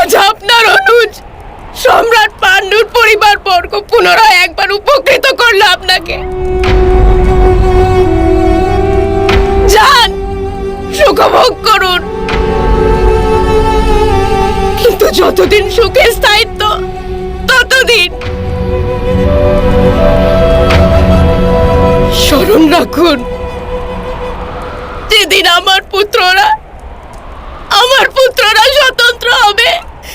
আজ আপনার অনুজ সম্রাট পাণ্ডুর পরিবার বর্গ পুনরায় একবার উপকৃত করল আপনাকে। যান, সুখভোগ করুন। কিন্তু যতদিন সুখে স্থায়িত্ব, ততদিন স্মরণ রাখুন, যেদিন আমার পুত্ররা আমার পুত্ররা স্বতন্ত্র হবে।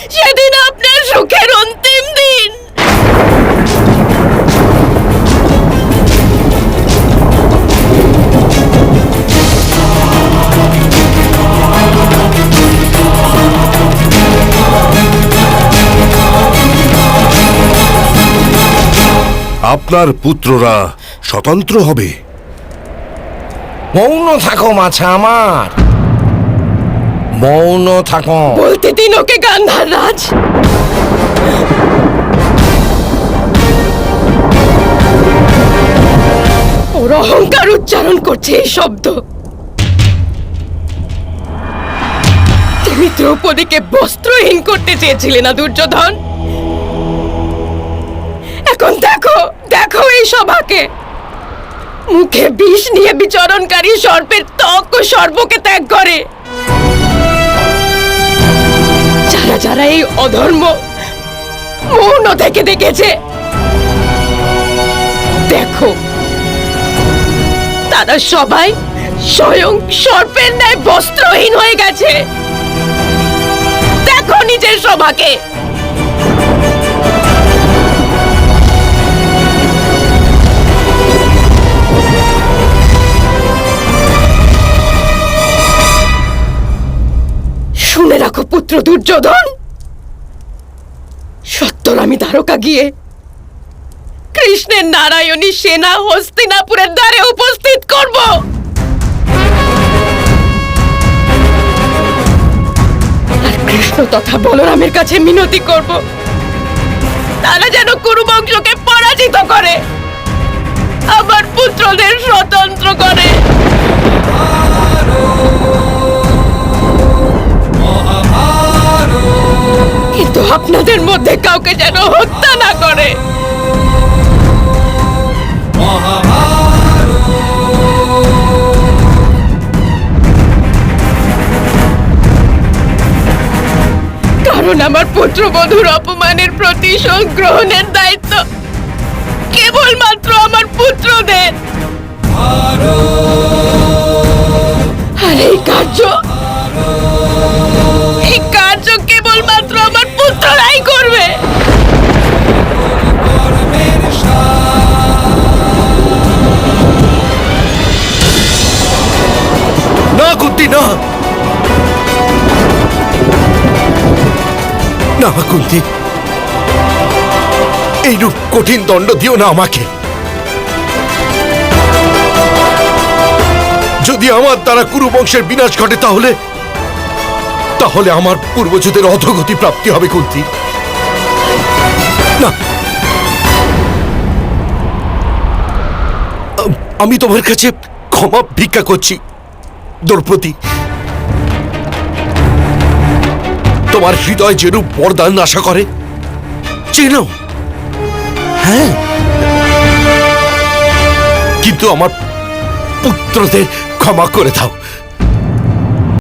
সেদিন আপনার সুখের অন্তিম দিন। আপনার পুত্ররা স্বতন্ত্র হবে। মৌন থাকো মাছা আমার। মৌন থাকো। বলতে দিন ওকে গান্ধার রাজ ওর অহংকার উচ্চারণ করছে এই শব্দ। তুমি দ্রৌপদীকে বস্ত্রহীন করতে চেয়েছিলে না, দুর্যোধন? এখন দেখো দেখো এই সভাকে। মুখে বিষ নিয়ে বিচরণকারী সর্পের ত্বক ও সর্বকে ত্যাগ করে। যারা যারা এই অধর্ম মৌন থেকে দেখেছে। দেখো, তারা সবাই স্বয়ং সর্পের ন্যায় বস্ত্রহীন হয়ে গেছে। দেখো নিজের সভাকে। পুত্র দুর্যোধন? সত্তর আমি দ্বারকা গিয়ে কৃষ্ণের নারায়ণী সেনা হস্তিনাপুরের দ্বারে উপস্থিত করব। আর কৃষ্ণ তথা বলরামের কাছে মিনতি করব। তারা যেন কুরুবংশকে পরাজিত করে। আমার পুত্রদের স্বতন্ত্র করে। কাউকে যেন হত্যা না করে। কারণ আমার পুত্রবধূর অপমানের প্রতিশোধ গ্রহণের দায়িত্ব কেবলমাত্র আমার পুত্রদের। আর কার্য না কুন্তি এইরূপ কঠিন দণ্ড দিও না আমাকে। যদি আমার দ্বারা কুরু বংশের বিনাশ ঘটে তাহলে তাহলে আমার পূর্বজদের অধগতি প্রাপ্তি হবে কুন্তি। না। আমি তোমার কাছে ক্ষমা ভিক্ষা করছি, দ্রৌপদী। তোমার হৃদয় যেরূপ বরদান আশা করে চেনো? হ্যাঁ। কিন্তু আমার পুত্রদের ক্ষমা করে দাও।